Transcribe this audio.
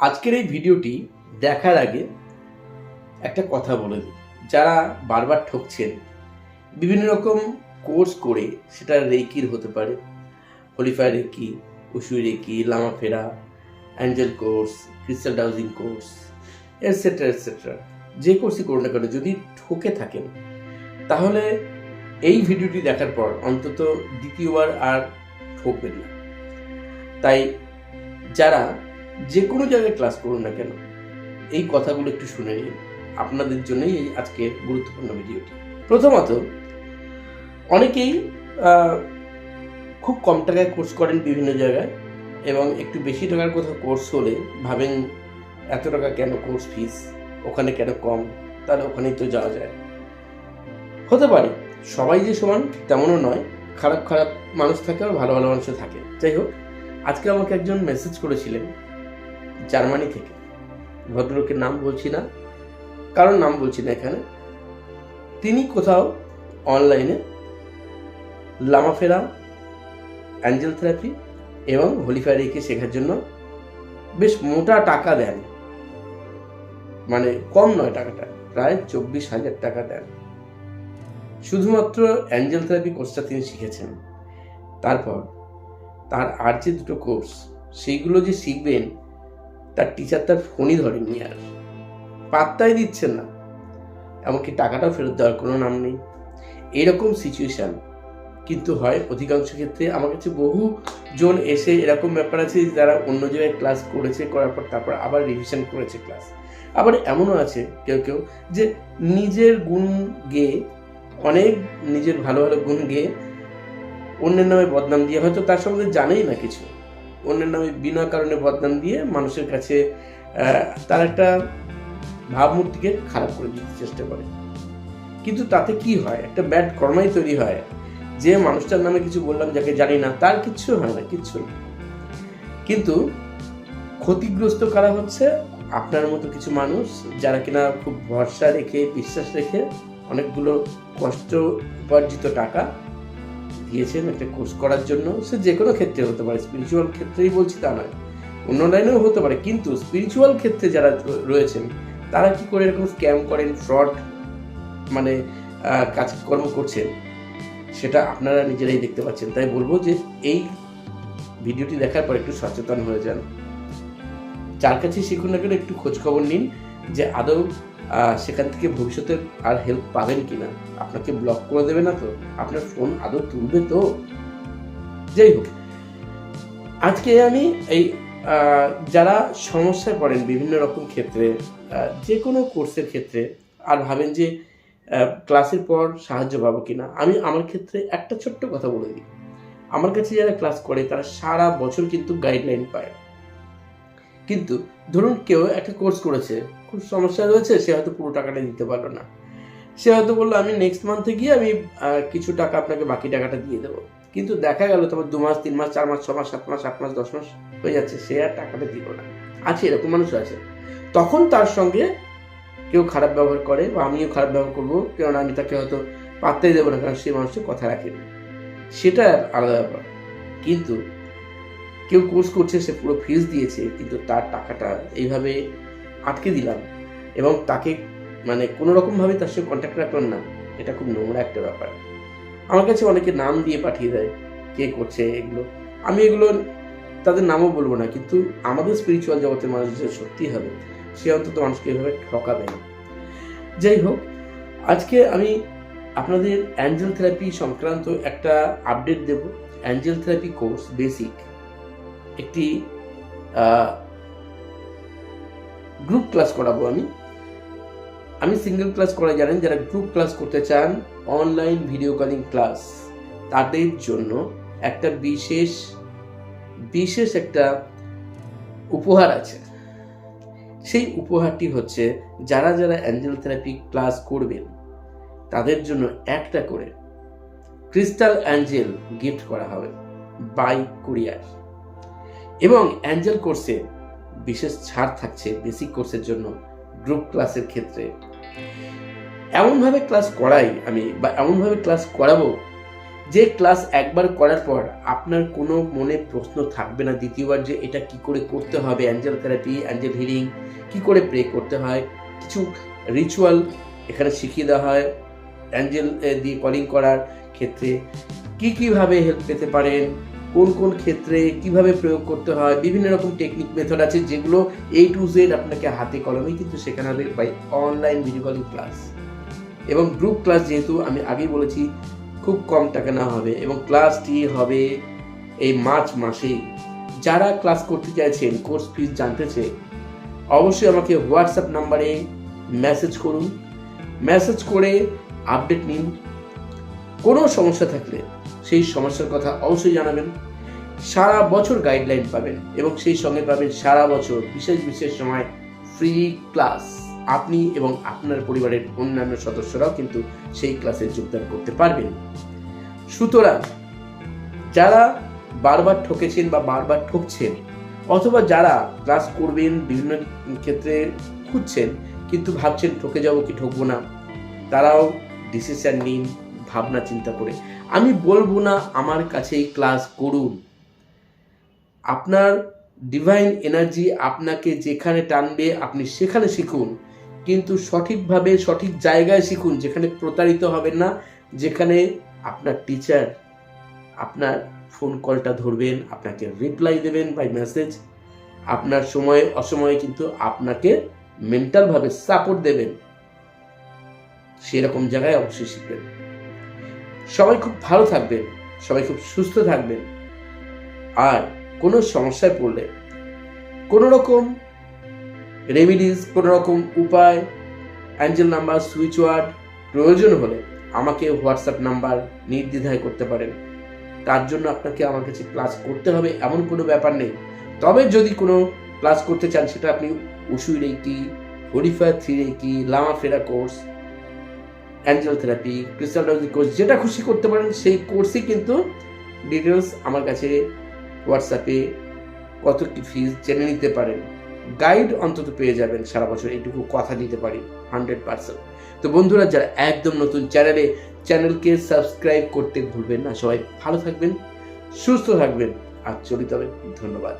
আজকের এই ভিডিওটি দেখার আগে একটা কথা বলে দিই। যারা বারবার ঠকছেন, বিভিন্ন রকম কোর্স করে সেটা রেকির হতে পারে। Holy fire reiki Usui reiki লামাফেরা angel course crystal dowsing course etcetera etcetera যে কোর্সই করুন না কেন, যদি ঠকে থাকেন, তাহলে এই ভিডিওটি দেখার পর অন্তত দ্বিতীয়বার আর ঠকবেন না। তাই যারা যে কোনো জায়গায় ক্লাস করুন না কেন, এই কথাগুলো একটু শুনে নিন। আপনাদের জন্যই এই আজকের গুরুত্বপূর্ণ ভিডিওটি। প্রথমত, অনেকেই খুব কম টাকায় কোর্স করেন বিভিন্ন জায়গায় এবং একটু বেশি টাকার কোথাও কোর্স হলে ভাবেন, এত টাকা কেন কোর্স ফিস ওখানে কেন কম? তাহলে ওখানেই তো যাওয়া যায়। হতে পারে, সবাই যে সমান তেমনও নয়, খারাপ খারাপ মানুষ থাকে আর ভালো ভালো মানুষও থাকে। যাই হোক, আজকে আমাকে একজন মেসেজ করেছিলেন জার্মানি থেকে। ভদ্রলোকের নাম বলছি না কারণ নাম বলছি না এখানে। তিনি কোথাও অনলাইনে লামাফেরা, অ্যাঞ্জেল থেরাপি এবং হোলিফায়ারিকে শেখার জন্য বেশ মোটা টাকা দেন। মানে কম নয় টাকাটা, প্রায় চব্বিশ হাজার টাকা দেন। শুধুমাত্র অ্যাঞ্জেল থেরাপি কোর্সটা তিনি শিখেছেন। তারপর তার আর যে দুটো কোর্স, সেইগুলো যে শিখবেন তার টিচার তার ফোনই ধরেননি আর। পাত্তাই দিচ্ছেন না। এমনকি টাকাটাও ফেরত দেওয়ার কোনো নাম নেই। এরকম সিচুয়েশান কিন্তু হয় অধিকাংশ ক্ষেত্রে আমার কাছে বহু জন এসে এরকম ব্যাপার আছে যারা অন্য জায়গায় ক্লাস করেছে, করার পর তারপর আবার রিভিশন করেছে ক্লাস আবার এমনও আছে কেউ কেউ যে নিজের গুণ গেয়ে, অনেক নিজের ভালো ভালো গুণ গেয়ে অন্যের নামে বদনাম দিয়ে হয়তো তার সম্বন্ধে জানেই না কিছু। অন্যের নামে বিনা কারণে বদনাম দিয়ে মানুষের কাছে তার একটা ভাবমূর্তিকে খারাপ করে দিতে চেষ্টা করে। কিন্তু তাতে কি হয়? একটা ব্যাড কর্মাই তৈরি হয়। যে মানুষটার নামে কিছু বললাম যাকে জানি না, তার কিচ্ছু হয় না, কিচ্ছু কিন্তু ক্ষতিগ্রস্ত করা হচ্ছে? আপনার মতো কিছু মানুষ যারা কিনা খুব ভরসা রেখে, বিশ্বাস রেখে অনেকগুলো কষ্ট উপার্জিত টাকা দিয়েছেন একটা কোর্স করার জন্য, সে যে কোনো ক্ষেত্রে হতে পারে স্পিরিচুয়াল ক্ষেত্রেই বলছি তা নয়। অন্য লাইনেও হতে পারে, কিন্তু স্পিরিচুয়াল ক্ষেত্রে যারা রয়েছেন, তারা কি করে এরকম স্ক্যাম করেন ফ্রড মানে কাজকর্ম করছেন, সেটা আপনারা নিজেরাই দেখতে পাচ্ছেন। তাই বলব যে এই ভিডিওটি দেখার পর একটু সচেতন হয়ে যান। যার কাছে শিখুন না কেন, একটু খোঁজখবর নিন যে আদৌ সেখান থেকে ভবিষ্যতে আর হেল্প পাবেন কিনা? আপনাকে ব্লক করে দেবে না তো? আপনার ফোন আদৌ তুলবে তো? যাই হোক, আজকে আমি এই যারা সমস্যায় পড়েন বিভিন্ন রকম ক্ষেত্রে যে কোনো কোর্সের ক্ষেত্রে, আর ভাবেন যে ক্লাসের পর সাহায্য পাবো কিনা, আমি আমার ক্ষেত্রে একটা ছোট্ট কথা বলে দিই। আমার কাছে যারা ক্লাস করে, তারা সারা বছর কিন্তু গাইডলাইন পায়। কিন্তু ধরুন কেউ একটা কোর্স করেছে, খুব সমস্যা রয়েছে, সে হয়তো পুরো টাকাটা দিতে পারল না। সে হয়তো বলল, আমি নেক্সট মান্থে গিয়ে আমি কিছু টাকা আপনাকে বাকি টাকাটা দিয়ে দেবো। কিন্তু দেখা গেল তোমার দু মাস, তিন মাস, চার মাস, ছ মাস, সাত মাস, আট মাস, দশ মাস হয়ে যাচ্ছে, সে আর টাকাটা দিল না। আছে, এরকম মানুষ আছে। তখন তার সঙ্গে কেউ খারাপ ব্যবহার করে বা আমিও খারাপ ব্যবহার করব কারণ আমি তাকে হয়তো পাত্তাই দেবো না, কারণ সে মানুষের কথা রাখেনি। সেটা আলাদা ব্যাপার। কিন্তু কেউ কোর্স করছে, সে পুরো ফিজ দিয়েছে, কিন্তু তার টাকাটা এইভাবে আটকে দিলাম। এবং তাকে মানে কোনো রকমভাবে তার সঙ্গে কন্ট্যাক্ট রাখলাম না। এটা খুব নোংরা একটা ব্যাপার। আমার কাছে অনেকে নাম দিয়ে পাঠিয়ে দেয়, কে করছে এগুলো। আমি এগুলো তাদের নামও বলব না, কিন্তু আমাদের স্পিরিচুয়াল জগতের মানুষ যে সত্যি হবে, সে অন্তত মানুষকে এভাবে ঠকাবে না। যাই হোক, আজকে আমি আপনাদের অ্যাঞ্জেল থেরাপি সংক্রান্ত একটা আপডেট দেব। অ্যাঞ্জেল থেরাপি কোর্স বেসিক একটি গ্রুপ ক্লাস করাবো আমি। আমি সিঙ্গেল ক্লাস করা জানেন, যারা গ্রুপ ক্লাস করতে চান অনলাইন ভিডিও কলিং ক্লাস তাদের জন্য একটা বিশেষ বিশেষ একটা উপহার আছে। সেই উপহারটি হচ্ছে, যারা যারা অ্যাঞ্জেল থেরাপি ক্লাস করবেন, তাদের জন্য একটা করে ক্রিস্টাল অ্যাঞ্জেল গিফট করা হবে বাই কুরিয়ার এবং অ্যাঞ্জেল কোর্সে বিশেষ ছাড় থাকছে বেসিক কোর্সের জন্য গ্রুপ ক্লাসের ক্ষেত্রে। এমনভাবে ক্লাস করাই আমি বা এমনভাবে ক্লাস করাবো যে ক্লাস একবার করার পর আপনার কোনো মনে প্রশ্ন থাকবে না দ্বিতীয়বার যে এটা কি করে করতে হবে, অ্যাঞ্জেল থেরাপি, অ্যাঞ্জেল হিলিং কি করে প্রে করতে হয়, কিছু রিচুয়াল এখানে শিখিয়ে দেওয়া হয়, অ্যাঞ্জেল দিয়ে কলিং করার ক্ষেত্রে কি কীভাবে হেল্প পেতে পারেন কোন কোন ক্ষেত্রে কীভাবে প্রয়োগ করতে হয়, বিভিন্ন রকম টেকনিক মেথড আছে যেগুলো এ টু জেড আপনাকে হাতে কলমেই কিন্তু শেখানো হবে by online video calling class এবং গ্রুপ ক্লাস যেহেতু আমি আগেই বলেছি, খুব কম টাকা নেওয়া হবে এবং ক্লাসটি হবে এই মার্চ মাসেই। যারা ক্লাস করতে চাইছেন কোর্স ফিস জানতে চেয়ে অবশ্যই আমাকে হোয়াটসঅ্যাপ নাম্বারে মেসেজ করুন। মেসেজ করে আপডেট নিন। কোনো সমস্যা থাকলে সেই সমস্যার কথা অবশ্যই জানাবেন। সারা বছর গাইডলাইন পাবেন এবং সেই সঙ্গে পাবেন সারা বছর বিশেষ বিশেষ সময় ফ্রি ক্লাস আপনি এবং আপনার পরিবারের অন্যান্য সদস্যরাও কিন্তু সেই ক্লাসে যোগদান করতে পারবেন। সুতরাং যারা বারবার ঠকেছেন বা বারবার ঠকছেন অথবা যারা ক্লাস করবেন, বিভিন্ন ক্ষেত্রে খুঁজছেন, কিন্তু ভাবছেন ঠকে যাব কি ঠকবো না, তারাও ডিসিশন নিন। ভাবনা, চিন্তা করে। আমি বলব না আমার কাছেই ক্লাস করুন। আপনার ডিভাইন এনার্জি আপনাকে যেখানে টানবে, আপনি সেখানে শিখুন। কিন্তু সঠিকভাবে, সঠিক জায়গায় শিখুন, যেখানে প্রতারিত হবেন না, যেখানে আপনার টিচার আপনার ফোন কলটা ধরবেন, আপনাকে রিপ্লাই দেবেন বাই মেসেজ আপনার সময়ে, অসময়ে কিন্তু আপনাকে মেন্টালভাবে সাপোর্ট দেবেন। সেরকম জায়গায় অবশ্যই শিখবেন। সবাই খুব ভালো থাকবেন, সবাই খুব সুস্থ থাকবেন। আর কোনো সমস্যায় পড়লে কোনো রকম রেমিডিস কোনো রকম উপায় অ্যাঞ্জেল নাম্বার সুইচ ওয়ার্ড প্রয়োজন হলে আমাকে হোয়াটসঅ্যাপ নাম্বার নির্দ্বিধায় করতে পারেন। তার জন্য আপনাকে আমার কাছে ক্লাস করতে হবে, এমন কোনো ব্যাপার নেই। তবে যদি কোনো ক্লাস করতে চান, সেটা আপনি Usui reiki holy fire three reiki Lama ফেরা কোর্স অ্যাঞ্জেল থেরাপি ক্রিস্টালজি কোর্স যেটা খুশি করতে পারেন, সেই কোর্সই কিন্তু ডিটেলস আমার কাছে হোয়াটসঅ্যাপে কত কি ফিস জেনে নিতে পারেন। গাইড অন্তত পেয়ে যাবেন, সারা বছর এইটুকু কথা দিতে পারি হান্ড্রেড পার্সেন্ট তো বন্ধুরা, যারা একদম নতুন চ্যানেলে চ্যানেলকে সাবস্ক্রাইব করতে ভুলবেন না, সবাই ভালো থাকবেন, সুস্থ থাকবেন, আর চলিত হবে। ধন্যবাদ।